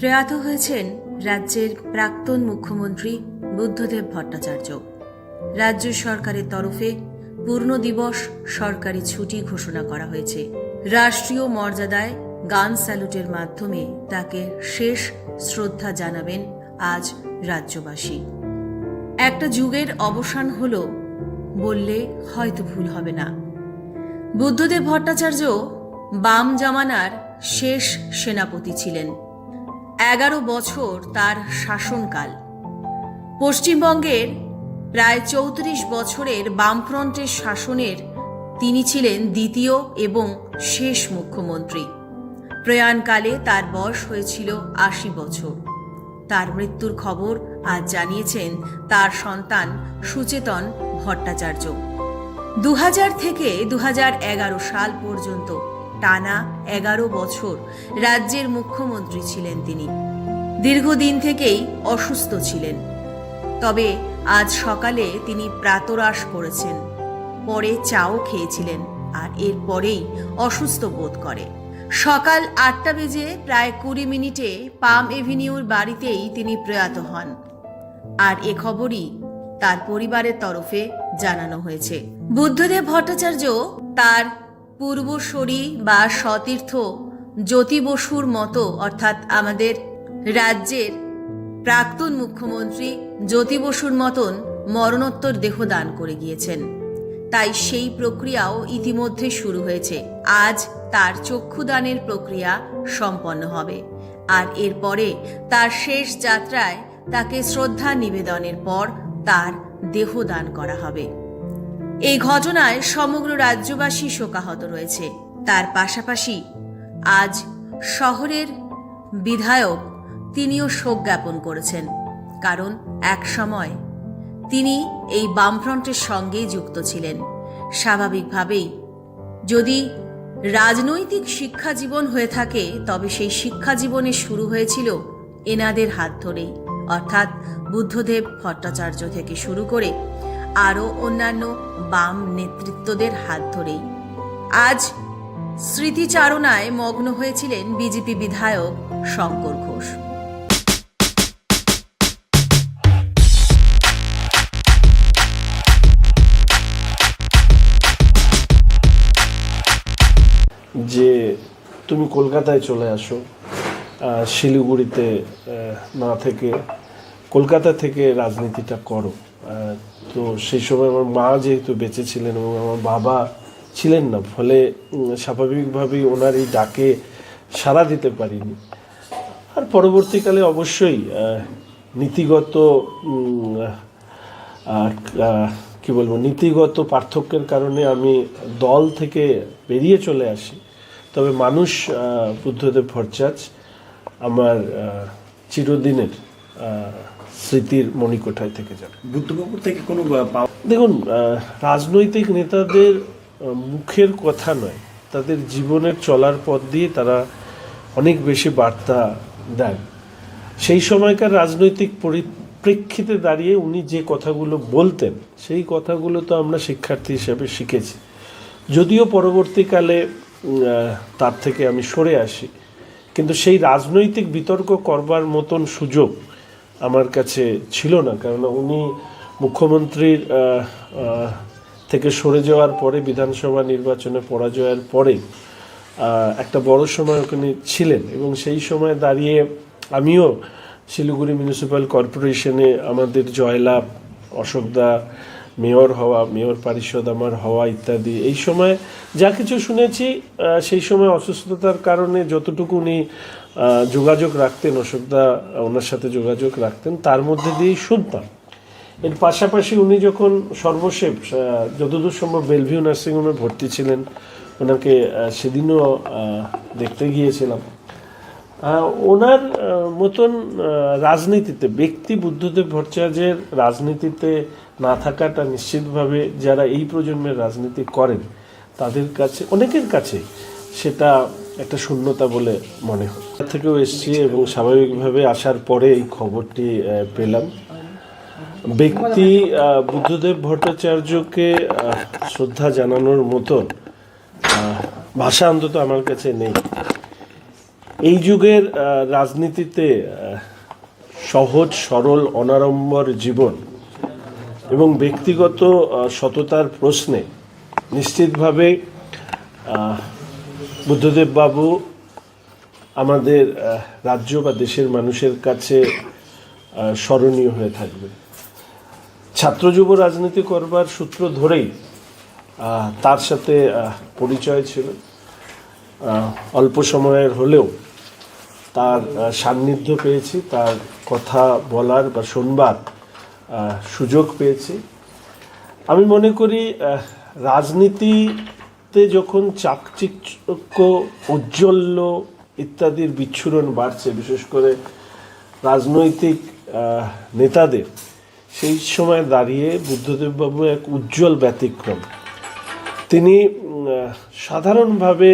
প্রয়াত হয়েছেন রাজ্যের প্রাক্তন মুখ্যমন্ত্রী বুদ্ধদেব ভট্টাচার্য। রাজ্য সরকারের তরফে পূর্ণ দিবস সরকারি ছুটি ঘোষণা করা হয়েছে। রাষ্ট্রীয় মর্যাদায় গান স্যালুটের মাধ্যমে তাকে শেষ শ্রদ্ধা জানাবেন আজ রাজ্যবাসী। একটা যুগের অবসান হল, বললে হয়তো ভুল হবে না। বুদ্ধদেব ভট্টাচার্য বাম জামানার শেষ সেনাপতি ছিলেন। এগারো বছর তার শাসনকাল। পশ্চিমবঙ্গের প্রায় চৌত্রিশ বছরের বামফ্রন্টের শাসনের তিনি ছিলেন দ্বিতীয় এবং শেষ মুখ্যমন্ত্রী। প্রয়াণকালে তার বয়স হয়েছিল আশি বছর। তার মৃত্যুর খবর আজ জানিয়েছেন তার সন্তান সুচেতন ভট্টাচার্য। দু হাজার থেকে দু হাজার এগারো সাল পর্যন্ত টানা এগারো বছর রাজ্যের মুখ্যমন্ত্রী ছিলেন তিনি। দীর্ঘদিন থেকেই অসুস্থ ছিলেন। তবে আজ সকালে তিনি প্রাতরাশ করেছেন। পরে চাও খেয়েছিলেন আর এরপরেই অসুস্থ বোধ করে। সকাল আটটা বেজে প্রায় কুড়ি মিনিটে পাম এভিনিউর বাড়িতেই তিনি প্রয়াত হন। আর এ খবরই তার পরিবারের তরফে জানানো হয়েছে। বুদ্ধদেব ভট্টাচার্য তার পূর্বসরী বা সতীর্থ জ্যোতি বসুর মতো, অর্থাৎ আমাদের রাজ্যের প্রাক্তন মুখ্যমন্ত্রী জ্যোতি বসুর মতন মরণোত্তর দেহ দান করে গিয়েছেন। তাই সেই প্রক্রিয়াও ইতিমধ্যে শুরু হয়েছে। আজ তার চক্ষুদানের প্রক্রিয়া সম্পন্ন হবে। আর এরপরে তার শেষ যাত্রায় তাকে শ্রদ্ধা নিবেদনের পর তার দেহ দান করা হবে। এই ঘটনায় সমগ্র রাজ্যবাসী শোকাহত রয়েছে। তার পাশাপাশি আজ শহরের বিধায়ক তিনিও শোক জ্ঞাপন করেছেন। কারণ এক সময় তিনি এই বামফ্রন্টের সঙ্গেই যুক্ত ছিলেন। স্বাভাবিকভাবেই যদি রাজনৈতিক শিক্ষা জীবন হয়ে থাকে, তবে সেই শিক্ষা জীবনে শুরু হয়েছিল এনাদের হাত ধরেই। অর্থাৎ বুদ্ধদেব ভট্টাচার্য থেকে শুরু করে আরও অন্যান্য বাম নেতৃত্বদের হাত ধরেই। আজ স্মৃতিচারণায় মগ্ন হয়েছিলেন বিজেপি বিধায়ক শঙ্কর ঘোষ। যে তুমি কলকাতায় চলে আসো শিলিগুড়িতে না থেকে কলকাতা থেকে রাজনীতিটা করো তো সেই সময় আমার মা যেহেতু বেঁচে ছিলেন এবং আমার বাবা ছিলেন না, ফলে স্বাভাবিকভাবেই ওনার এই ডাকে সাড়া দিতে পারিনি। আর পরবর্তীকালে অবশ্যই নীতিগত কি বলব, নীতিগত পার্থক্যের কারণে আমি দল থেকে বেরিয়ে চলে আসি। তবে মানুষ বুদ্ধদেব ভট্টাচ আমার চিরদিনের স্মৃতির মণিকোঠায় থেকে যাবে। বুদ্ধবাবুর থেকে কোনো দেখুন রাজনৈতিক নেতাদের মুখের কথা নয় তাদের জীবনের চলার পথ দিয়ে তারা অনেক বেশি বার্তা দেন। সেই সময়কার রাজনৈতিক পরিপ্রেক্ষিতে দাঁড়িয়ে উনি যে কথাগুলো বলতেন সেই কথাগুলো তো আমরা শিক্ষার্থী হিসেবে শিখেছি। যদিও পরবর্তীকালে তার থেকে আমি সরে আসি কিন্তু সেই রাজনৈতিক বিতর্ক করবার মতন সুযোগ আমার কাছে ছিল না কারণ উনি মুখ্যমন্ত্রীর থেকে সরে যাওয়ার পরে বিধানসভা নির্বাচনে পরাজয়ের পরে একটা বড় সময় ওখানে ছিলেন এবং সেই সময় দাঁড়িয়ে আমিও শিলিগুড়ি মিউনিসিপ্যাল কর্পোরেশনে আমাদের জয়লাভ অশোকদা মেয়র হওয়া, মেয়র পরিষদ আমার হওয়া ইত্যাদি, এই সময় যা কিছু শুনেছি সেই সময় অসুস্থতার কারণে যতটুকু উনি যোগাযোগ রাখতেন, অশোকদা ওনার সাথে যোগাযোগ রাখতেন। তার মধ্যে দিয়েই শুনতাম এর পাশাপাশি উনি যখন সর্বশেষ যতদূর সম্ভব বেলভিউ নার্সিংহোমে ভর্তি ছিলেন, ওনাকে সেদিনও দেখতে গিয়েছিলাম। ওনার মতন রাজনীতিতে, ব্যক্তি বুদ্ধদেব ভট্টাচার্যের রাজনীতিতে না থাকাটা নিশ্চিতভাবে যারা এই প্রজন্মের রাজনীতি করেন, তাদের কাছে, অনেকের কাছে সেটা একটা শূন্যতা বলে মনে হয়। থেকেও এসছি এবং স্বাভাবিকভাবে আসার পরে এই খবরটি পেলাম। ব্যক্তি বুদ্ধদেব ভট্টাচার্যকে শ্রদ্ধা জানানোর মতো আহ, ভাষা অন্তত আমার কাছে নেই। এই যুগের রাজনীতিতে সহজ সরল অনাড়ম্বর জীবন এবং ব্যক্তিগত সততার প্রশ্নে নিশ্চিতভাবে বুদ্ধদেব বাবু আমাদের রাজ্য বা দেশের মানুষের কাছে স্মরণীয় হয়ে থাকবে ছাত্র যুব রাজনীতি করবার সূত্র ধরেই তার সাথে পরিচয় ছিল। অল্প সময়ের হলেও তার সান্নিধ্য পেয়েছি তার কথা বলার বা শুনবার সুযোগ পেয়েছি। আমি মনে করি আহ, রাজনীতিতে যখন চাকচিক্য, ঔজ্জ্বল্য ইত্যাদির বিচ্ছুরণ বাড়ছে, বিশেষ করে রাজনৈতিক নেতাদের, সেই সময় দাঁড়িয়ে বুদ্ধদেববাবু এক উজ্জ্বল ব্যতিক্রম। তিনি সাধারণভাবে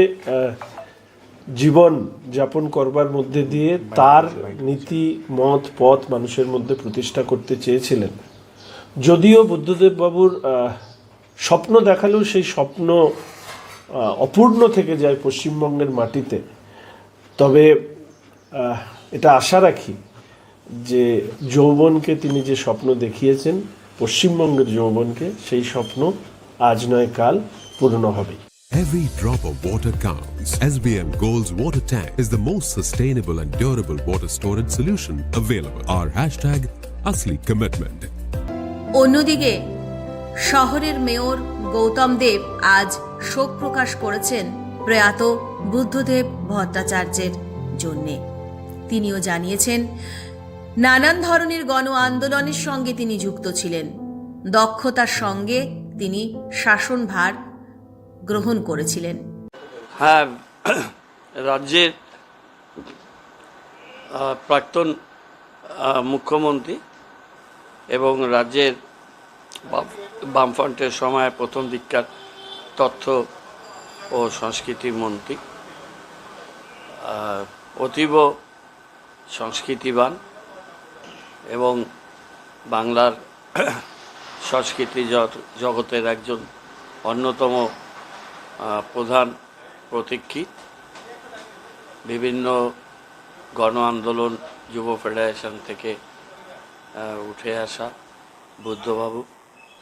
জীবন যাপন করবার মধ্যে দিয়ে তার নীতি, মত, পথ মানুষের মধ্যে প্রতিষ্ঠা করতে চেয়েছিলেন। যদিও বুদ্ধদেববাবুর স্বপ্ন দেখালেও সেই স্বপ্ন অপূর্ণ থেকে যায় পশ্চিমবঙ্গের মাটিতে তবে এটা আশা রাখি যে যৌবনকে তিনি যে স্বপ্ন দেখিয়েছেন পশ্চিমবঙ্গের যৌবনকে সেই স্বপ্ন আজ নয় কাল পূর্ণ হবে Every drop of water counts. SBM Gold's water tank is the most sustainable and durable water storage solution available. Our hashtag Asli Commitment. অন্যদিকে শহরের মেয়র গৌতম দেব আজ শোক প্রকাশ করেছেন প্রয়াত বুদ্ধদেব ভট্টাচার্যের জন্যে। তিনিও জানিয়েছেন, নানান ধরনের গণ আন্দোলনের সঙ্গে তিনি যুক্ত ছিলেন। দক্ষতার সঙ্গে তিনি শাসনভার গ্রহণ করেছিলেন। হ্যাঁ রাজ্যের প্রাক্তন মুখ্যমন্ত্রী এবং রাজ্যের বামফ্রন্টের সময় প্রথম দিককার তথ্য ও সংস্কৃতি মন্ত্রী অতীব সংস্কৃতিবান এবং বাংলার সংস্কৃতি জগ- জগতের একজন অন্যতম প্রধান প্রতীক্ষী। বিভিন্ন গণ আন্দোলন, যুব ফেডারেশন থেকে উঠে আসা বুদ্ধবাবু।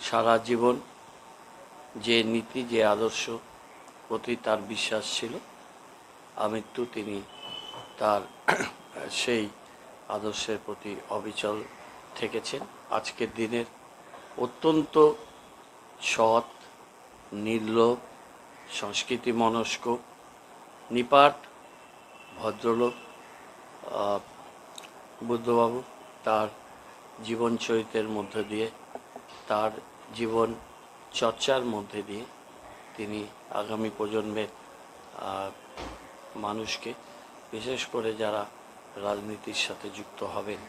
সারা জীবন যে নীতি, যে আদর্শ প্রতি তার বিশ্বাস ছিল, আমৃত্যু তিনি তার সেই আদর্শের প্রতি অবিচল থেকেছেন। আজকের দিনের অত্যন্ত সৎ, নির্লোভ সংস্কৃতি মনস্ক নিপাট ভদ্রলোক বুদ্ধবাবু তার জীবন চরিত্রের মধ্য দিয়ে তার জীবন চর্চার মধ্যে দিয়ে তিনি আগামী প্রজন্মের মানুষকে, বিশেষ করে যারা রাজনীতির সাথে যুক্ত হবেন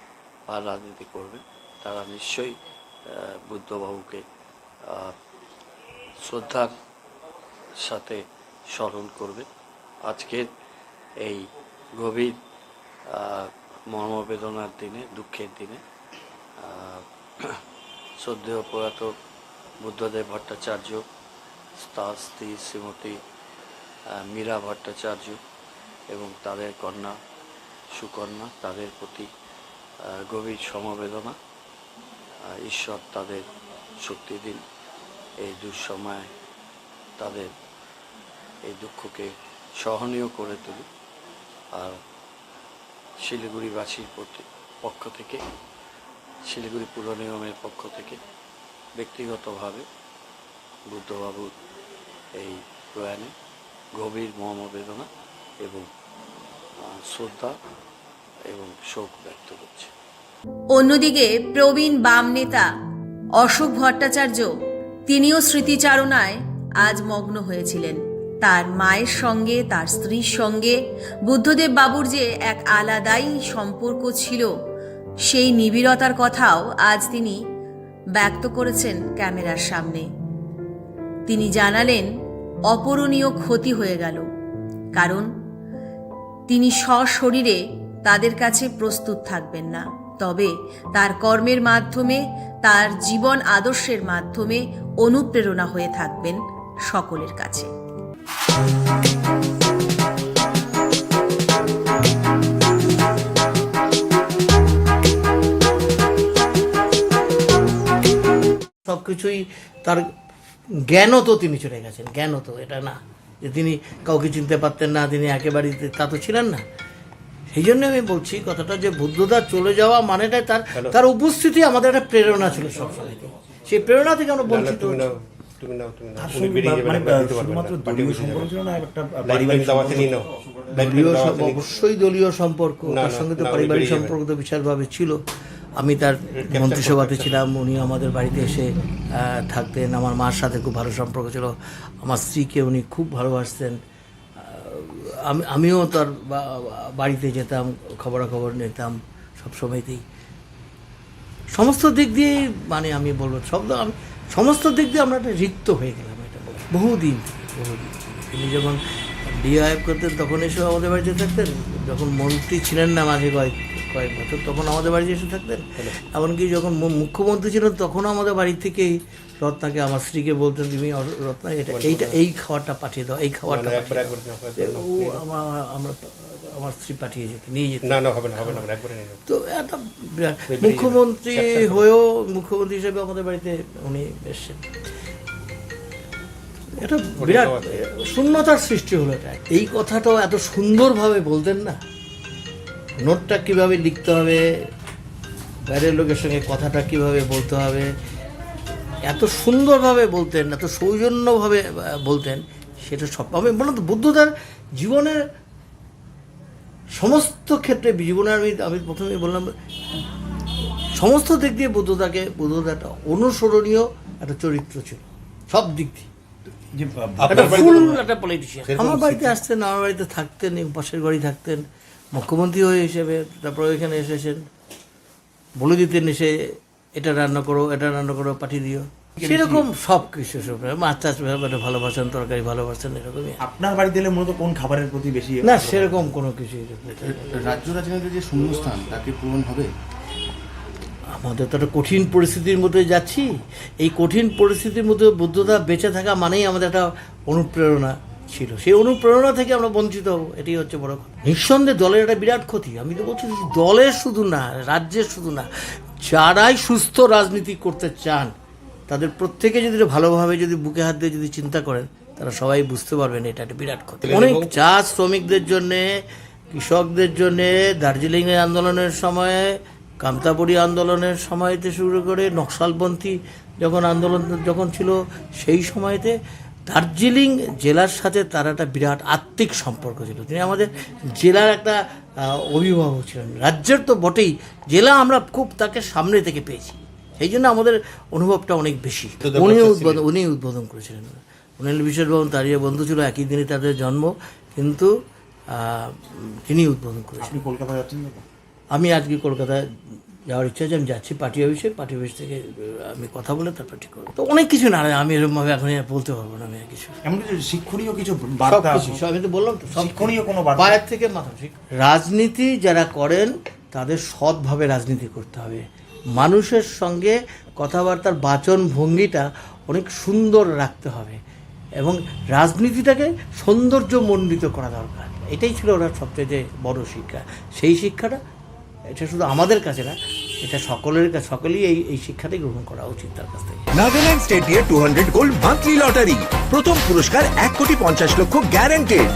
বা রাজনীতি করবেন, তারা নিশ্চয়ই বুদ্ধবাবুকে শ্রদ্ধার সাথে স্মরণ করবে আজকের এই গভীর মর্মবেদনার দিনে, দুঃখের দিনে শ্রদ্ধেয় প্রয়াত বুদ্ধদেব ভট্টাচার্য তার স্ত্রী শ্রীমতী মীরা ভট্টাচার্য এবং তাদের কন্যা সুকন্যা, তাদের প্রতি গভীর সমবেদনা। ঈশ্বর তাদের শক্তি দিন। এই দুঃসময় তাদের এই দুঃখকে সহনীয় করে তুলি আর শিলিগুড়িবাসীর প্রতি পক্ষ থেকে শিলিগুড়ি পুর নিগমের পক্ষ থেকে ব্যক্তিগতভাবে বুদ্ধবাবুর এই প্রয়াণে গভীর মর্মবেদনা এবং শ্রদ্ধা এবং শোক ব্যক্ত করছে। অন্যদিকে প্রবীণ বাম নেতা অশোক ভট্টাচার্য, তিনিও স্মৃতিচারণায় আজ মগ্ন হয়েছিলেন। তার মায়ের সঙ্গে, তার স্ত্রীর সঙ্গে বুদ্ধদেব বাবুর যে এক আলাদাই সম্পর্ক ছিল সেই নিবিড়তার কথাও আজ তিনি ব্যক্ত করেছেন ক্যামেরার সামনে। তিনি জানালেন, অপূরণীয় ক্ষতি হয়ে গেল, কারণ তিনি সশরীরে তাদের কাছে প্রস্তুত থাকবেন না। তবে তার কর্মের মাধ্যমে, তার জীবন আদর্শের মাধ্যমে অনুপ্রেরণা হয়ে থাকবেন সকলের কাছে। কিছুই তার জ্ঞানও তো তিনি চলে গেছেন জ্ঞানও তো এটা না যে তিনি কাউকে চিনতে পারতেন না তিনি একেবারেই তা তো ছিলেন না। সেই জন্য আমি বলছি কথাটা যে বুদ্ধদা চলে যাওয়া মানেটা তার তার উপস্থিতি আমাদের একটা প্রেরণা ছিল সবসময়। সেই প্রেরণা থেকে আমরা বঞ্চিত। অবশ্যই দলীয় সম্পর্ক তার সঙ্গে তো পারিবারিক সম্পর্ক তো বিশালভাবে ছিল। আমি তার মন্ত্রিসভাতে ছিলাম উনি আমাদের বাড়িতে এসে থাকতেন। আমার মার সাথে খুব ভালো সম্পর্ক ছিল। আমার স্ত্রীকে উনি খুব ভালোবাসতেন। আমি আমিও তার বাড়িতে যেতাম খবরাখবর নিতাম সবসময়তেই সমস্ত দিক দিয়ে মানে আমি বলব শব্দ আমি সমস্ত দিক দিয়ে আমরা একটা রিক্ত হয়ে গেলাম এটা বহুদিন বহুদিন তিনি যখন ডিআইএফ করতেন তখন এসে আমাদের বাড়িতে থাকতেন। যখন মন্ত্রী ছিলেন না মাঝে কয়েক কয়েক বছর তখন আমাদের বাড়িতে এসে থাকতেন। এমনকি যখন মুখ্যমন্ত্রী ছিলেন তখনও আমাদের বাড়ি থেকেই রত্নাকে আমার স্ত্রীকে বলতেন তুমি রত্না এটা এইটা এই খাবারটা পাঠিয়ে দাও এই খাবারটা। ও আমার আমার আমার স্ত্রী পাঠিয়ে যেত নিয়ে যেত। না না হবে না হবে না। তো একটা মুখ্যমন্ত্রী হয়েও মুখ্যমন্ত্রী হিসেবে আমাদের বাড়িতে উনি এসছেন। এটা বিরাট শূন্যতার সৃষ্টি হলো। এটা এই কথাটাও এত সুন্দরভাবে বলতেন না? নোটটা কীভাবে লিখতে হবে? বাইরের লোকের সঙ্গে কথাটা কীভাবে বলতে হবে? এত সুন্দরভাবে বলতেন এত সৌজন্যভাবে বলতেন সেটা সব আমি বললাম তো বুদ্ধদার জীবনের সমস্ত ক্ষেত্রে জীবনে আমি আমি প্রথমেই বললাম সমস্ত দিক দিয়ে বুদ্ধদাকে বুদ্ধদা একটা অনুসরণীয় একটা চরিত্র ছিল। সব দিক দিয়ে। আমার বাড়িতে আসতেন আমার বাড়িতে থাকতেন পাশের বাড়ি থাকতেন। মুখ্যমন্ত্রী হয়ে হিসেবে তারপরে এখানে এসেছেন। বলে দিতেন এসে এটা রান্না করো এটা রান্না করো পাঠিয়ে দিও। সেরকম সব কিছু সব মাছ চাষ ব্যাপারে ভালোবাসেন তরকারি ভালোবাসেন এরকমই। আপনার বাড়িতে এলে মূলত কোন খাবারের প্রতি বেশি না সেরকম কোনো কিছু রাজ্য রাজনীতির যে শূন্যস্থান তাকে পূরণ হবে? আমাদের তো একটা কঠিন পরিস্থিতির মধ্যে যাচ্ছি। এই কঠিন পরিস্থিতির মধ্যে বুদ্ধতা বেঁচে থাকা মানেই আমাদের একটা অনুপ্রেরণা ছিল। সেই অনুপ্রেরণা থেকে আমরা বঞ্চিত হব এটাই হচ্ছে বড় কথা। নিঃসন্দেহে দলের একটা বিরাট ক্ষতি। আমি তো বলছি দলের শুধু না রাজ্যের শুধু না যারাই সুস্থ রাজনীতি করতে চান তাদের প্রত্যেকে যদি ভালোভাবে যদি বুকে হাত দিয়ে যদি চিন্তা করেন তারা সবাই বুঝতে পারবেন এটা একটা বিরাট ক্ষতি। অনেক চা শ্রমিকদের জন্যে কৃষকদের জন্যে দার্জিলিং এর আন্দোলনের সময়ে কামতাপুরী আন্দোলনের সময়তে শুরু করে নকশালপন্থী যখন আন্দোলন যখন ছিল সেই সময়তে দার্জিলিং জেলার সাথে তার একটা বিরাট আত্মিক সম্পর্ক ছিল। তিনি আমাদের জেলার একটা অভিভাবক ছিলেন। রাজ্যের তো বটেই জেলা আমরা খুব তাকে সামনে থেকে পেয়েছি। সেই জন্য আমাদের অনুভবটা অনেক বেশি। উনি উদ্বোধন উনি উদ্বোধন করেছিলেন। অনিল বিশ্বাসবাবু তারিয়া বন্ধু ছিল একই দিনে তাদের জন্ম কিন্তু তিনি উদ্বোধন করেছিলেন। কলকাতা যাচ্ছেন? আমি আজকে কলকাতায় যাওয়ার ইচ্ছা আছে আমি যাচ্ছি পার্টি অফিসে পার্টি অফিস থেকে আমি কথা বলে তারপর ঠিক করব। তো অনেক কিছু না আমি এরকমভাবে এখন বলতে পারব না আমি আর কিছু। এমন কিছু শিক্ষণীয় কিছু বার্তা আমি তো বললাম তো শিক্ষণীয় কোনো পায়ের থেকে মাথা ঠিক। রাজনীতি যারা করেন তাদের সৎভাবে রাজনীতি করতে হবে। মানুষের সঙ্গে কথাবার্তার বাচন ভঙ্গিটা অনেক সুন্দর রাখতে হবে। এবং রাজনীতিটাকে সৌন্দর্যমণ্ডিত করা দরকার। এটাই ছিল ওনার সবচেয়ে বড় শিক্ষা। সেই শিক্ষাটা এটা শুধু আমাদের কাছে না, এটা সকলের কাছে সকলেই এই এই শিক্ষাটাই গ্রহণ করা উচিত তার কাছ থেকে। Nagaland state two hundred gold monthly lottery প্রথম পুরস্কার এক কোটি পঞ্চাশ লক্ষ গ্যারান্টেড